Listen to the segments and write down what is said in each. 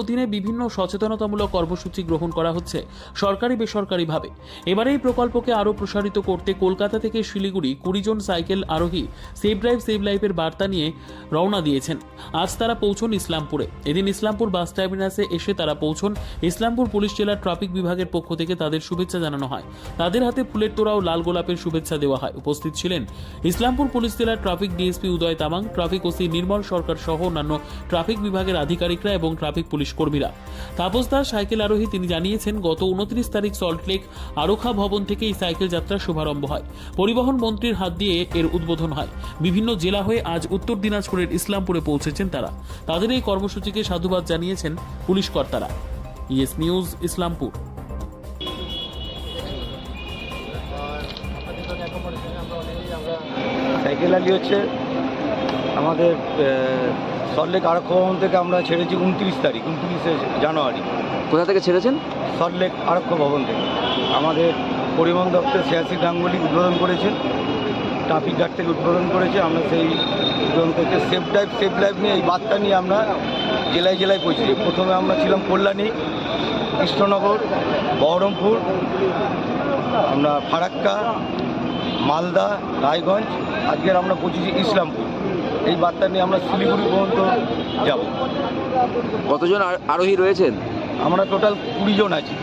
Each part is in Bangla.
অধীনে বিভিন্ন সচেতনতামূলক কর্মসূচি গ্রহণ করা হচ্ছে, সরকারি বেসরকারিভাবে। এবারে এই প্রকল্পকে আরও প্রসারিত করতে কলকাতা থেকে শিলিগুড়ি কুড়ি জন সাইকেল আরোহী সেভ ড্রাইভ সেভ লাইফের বার্তা নিয়ে রওনা দিয়েছেন। আজ তারা পৌঁছন ইসলামপুরে। এদিন ইসলামপুর বাস টার্মিনাসে এসে তারা পৌঁছন ইসলামপুর পুলিশ জেলার ট্রাফিক বিভাগের পক্ষ থেকে তাদের শুভেচ্ছা জানানো হয়। তাদের হাতে ফুলের তোড়া ও লাল গোলাপের শুভেচ্ছা দেওয়া হয়। উপস্থিত ছিলেন ইসলামপুর পুলিশ জেলার traffic DSP Uday Tamang, traffic OC Nirmal Sarkar সহ অন্যান্য ট্রাফিক বিভাগের আধিকারিকরা এবং ট্রাফিক পুলিশ কর্মীরা। তাপস দাস, সাইকেল আরোহী, তিনি জানিয়েছেন, গত উনত্রিশ তারিখ সল্টলেক আরোখা ভবন থেকে এই সাইকেল যাত্রার শুভারম্ভ হয়। পরিবহন মন্ত্রীর হাত দিয়ে এর উদ্বোধন হয়। বিভিন্ন জেলা হয়ে আজ উত্তর দিনাজপুরের ইসলামপুরে পৌঁছেছেন তারা। তাদের এই কর্মসূচিকে সাধুবাদ জানিয়েছেন পুলিশ কর্তারা। ES news, Islampur. Cycle rally হচ্ছে আমাদের সল্টলেক আরক্ষ ভবন থেকে আমরা ছেড়েছি উনত্রিশ তারিখ উনত্রিশে জানুয়ারি। কোথা থেকে ছেড়েছেন? সল্টলেক আরক্ষ ভবন থেকে। আমাদের পরিবহন দপ্তর সিয়াসি গাঙ্গুলি উদ্বোধন করেছেন ট্রাফিক গার্ড থেকে উদ্বোধন করেছে আমরা সেই উদ্বোধন করতে সেফ ড্রাইভ সেফ লাইফ নিয়ে এই বার্তা নিয়ে আমরা জেলায় জেলায় পৌঁছি প্রথমে আমরা ছিলাম কল্যাণী কৃষ্ণনগর বহরমপুর আমরা ফারাক্কা মালদা রায়গঞ্জ আজকের আমরা পৌঁছেছি ইসলামপুর। এই বার্তা নিয়ে আমরা শিলিগুড়ি পর্যন্ত যাব। কতজন আরোহী রয়েছেন? আমরা টোটাল কুড়ি জন আছি।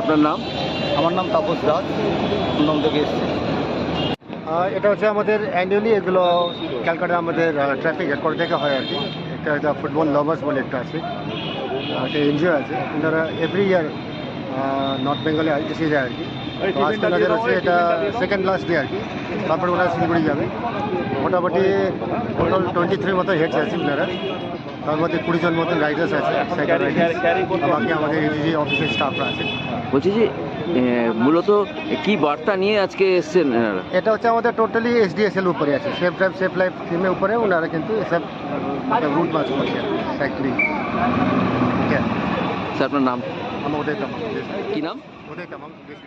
আপনার নাম? আমার নাম তাপস দাস। সুন্দর থেকে এসেছি। এটা হচ্ছে আমাদের অ্যানুয়ালি এগুলো ক্যালকাটা আমাদের ট্রাফিক হেডকোয়ার্টার থেকে হয় আর কি। একটা একটা ফুটবল লাভার্স বলে একটা আছে। একটা এনজিও আছে। ওনারা এভরি ইয়ার নর্থ বেঙ্গলে এসে যায় আর কি। আজকে এটা সেকেন্ড লাস্ট ডে আর কি। তারপরে ওনারা শিলিগুড়ি যাবে। মোটামুটি টোটাল টোয়েন্টি থ্রি মতো হেডস আছে ওনারা তার মধ্যে কুড়ি জন মতন রাইডার্স আছে সাইকেল রাইডার্স বাকি আমাদের এডিজি অফিসের স্টাফরা আছে। বলছি যে মূলত কি বার্তা নিয়ে আজকে এসছেন এটা হচ্ছে আমাদের টোটালি এসডিএসএল উপরে আছে। সেফ ড্রাইভ সেফ লাইফ থিমের উপরে ওনারা কিন্তু এসব রুট মাছ করছে সাইক্লিং ঠিক আছে স্যার আপনার নাম? আমার ওদের কামাং কি নাম? ওদের কামাং বেশি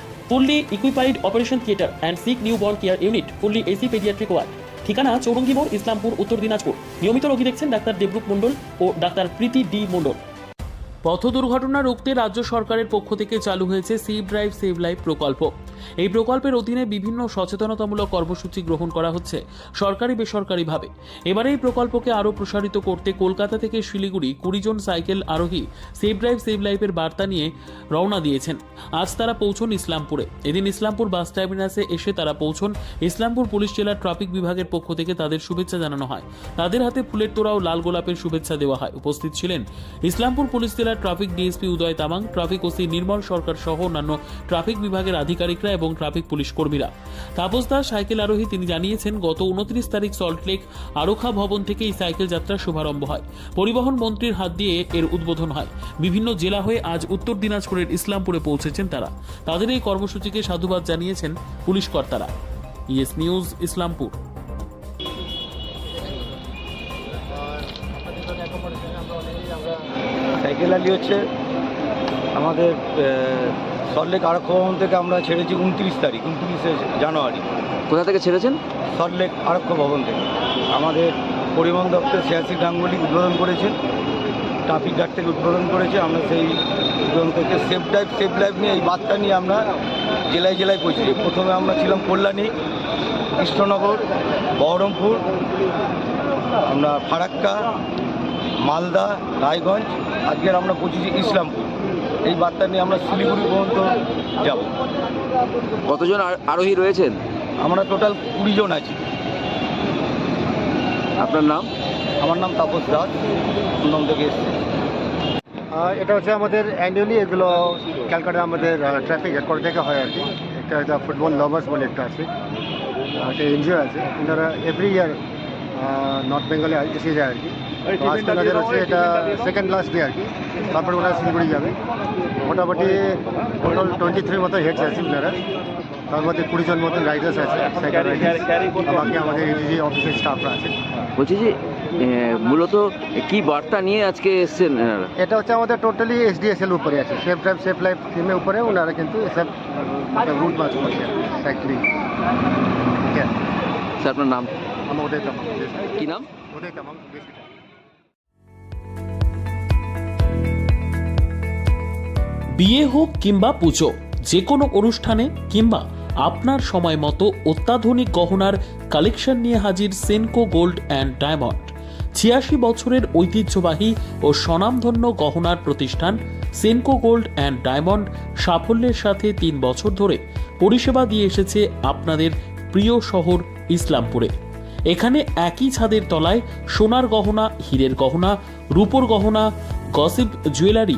fully equipped operation theatre and sick newborn care unit fully AC paediatric ward ঠিকানা চৌরঙ্গি মোড়, ইসলামপুর, উত্তর দিনাজপুর। নিয়মিত রোগী দেখছেন ডাক্তার দেবরূপ মণ্ডল ও ডাক্তার প্রীতি ডি মণ্ডল। পথ দুর্ঘটনা রুখতে রাজ্য সরকারের পক্ষ থেকে চালু হয়েছে সিভ ড্রাইভ সেভ লাইফ প্রকল্প। এই প্রকল্পের অধীনে বিভিন্ন সচেতনতামূলক কর্মসূচি গ্রহণ করা হচ্ছে, সরকারি বেসরকারিভাবে। এবারে এই প্রকল্পকে আরও প্রসারিত করতে কলকাতা থেকে শিলিগুড়ি কুড়ি জন সাইকেল আরোহী সেভ ড্রাইভ সেভ লাইফের বার্তা নিয়ে রওনা দিয়েছেন। আজ তারা পৌঁছন ইসলামপুরে। এদিন ইসলামপুর বাস টার্মিনাসে এসে তারা পৌঁছন ইসলামপুর পুলিশ জেলার ট্রাফিক বিভাগের পক্ষ থেকে তাদের শুভেচ্ছা জানানো হয়। তাদের হাতে ফুলের তোড়া ও লাল গোলাপের শুভেচ্ছা দেওয়া হয়। উপস্থিত ছিলেন ইসলামপুর পুলিশ জেলার traffic DSP Uday Tamang, traffic OC Nirmal Sarkar সহ অন্যান্য ট্রাফিক বিভাগের আধিকারিকরা এবং ট্রাফিক পুলিশ কর্মীরা। তাপস দাস, সাইকেল আরোহী, তিনি জানিয়েছেন, গত উনত্রিশ তারিখ সল্টলেক আরোখা ভবন থেকে এই সাইকেল যাত্রার শুভারম্ভ হয়। পরিবহন মন্ত্রীর হাত দিয়ে এর উদ্বোধন হয়। বিভিন্ন জেলা হয়ে আজ উত্তর দিনাজপুরের ইসলামপুরে পৌঁছেছেন তারা। তাদের এই কর্মসূচিকে সাধুবাদ জানিয়েছেন পুলিশ কর্তারা। ES news, Islampur. Cycle rally হচ্ছে আমাদের সল্টলেক আরক্ষ ভবন থেকে আমরা ছেড়েছি উনত্রিশ তারিখ উনত্রিশে জানুয়ারি। কোথা থেকে ছেড়েছেন? সল্টলেক আরক্ষ ভবন থেকে। আমাদের পরিবহন দপ্তর সিয়াসি গাঙ্গুলি উদ্বোধন করেছেন ট্রাফিক গার্ড থেকে উদ্বোধন করেছে। আমরা সেই উদ্বোধন থেকে সেফ ড্রাইভ সেফ লাইফ নিয়ে এই বার্তা নিয়ে আমরা জেলায় জেলায় পৌঁছি প্রথমে আমরা ছিলাম কল্যাণী কৃষ্ণনগর বহরমপুর আমরা ফারাক্কা মালদা রায়গঞ্জ আজকের আমরা পৌঁছেছি ইসলামপুর। এই বার্তা নিয়ে আমরা শিলিগুড়ি পর্যন্ত যাব। কতজন আরোহী রয়েছেন? আমরা টোটাল কুড়ি জন আছি। আপনার নাম? আমার নাম তাপস দাস। সুন্দর থেকে এসেছি। এটা হচ্ছে আমাদের অ্যানুয়ালি এগুলো ক্যালকাটা আমাদের ট্রাফিক হেডকোয়ার্টার থেকে হয় আর কি। একটা একটা ফুটবল লাভার্স বলে একটা আছে। একটা এনজিও আছে। ওনারা এভরি ইয়ার নর্থ বেঙ্গলে এসে যায় আর কি। তো আজকে ওনাদের হচ্ছে এটা সেকেন্ড লাস্ট ডে আর কি। তারপরে ওনারা শিলিগুড়ি যাবে। মোটামুটি টোটাল টোয়েন্টি থ্রি মতো হেডস আছে ওনারা তার মধ্যে কুড়ি জন মতন রাইডার্স আছে সাইকেল রাইডার্স বাকি আমাদের এডিজি অফিসের স্টাফরা আছে। বলছি যে মূলত কি বার্তা নিয়ে আজকে এসছেন এটা হচ্ছে আমাদের টোটালি এসডিএসএল উপরে আছে। সেফ ড্রাইভ সেফ লাইফ থিমের উপরে ওনারা কিন্তু এসব রুট মাছ করছে সাইক্লিং ঠিক আছে স্যার আপনার নাম? আমরা ওদের কি নাম? ওদের তামাম বিয়ে হোক কিংবা পুজো যে কোনো অনুষ্ঠানে কিংবা আপনার সময় মতো অত্যাধুনিক গহনার কালেকশন নিয়ে হাজির সেনকো গোল্ড অ্যান্ড ডায়মন্ড। ছিয়াশি বছরের ঐতিহ্যবাহী ও স্বনামধন্য গহনার প্রতিষ্ঠান সেনকো গোল্ড অ্যান্ড ডায়মন্ড সাফল্যের সাথে তিন বছর ধরে পরিষেবা দিয়ে এসেছে আপনাদের প্রিয় শহর ইসলামপুরে। এখানে একই ছাদের তলায় সোনার গহনা, হীরের গহনা, রূপোর গহনা, গসিপ জুয়েলারি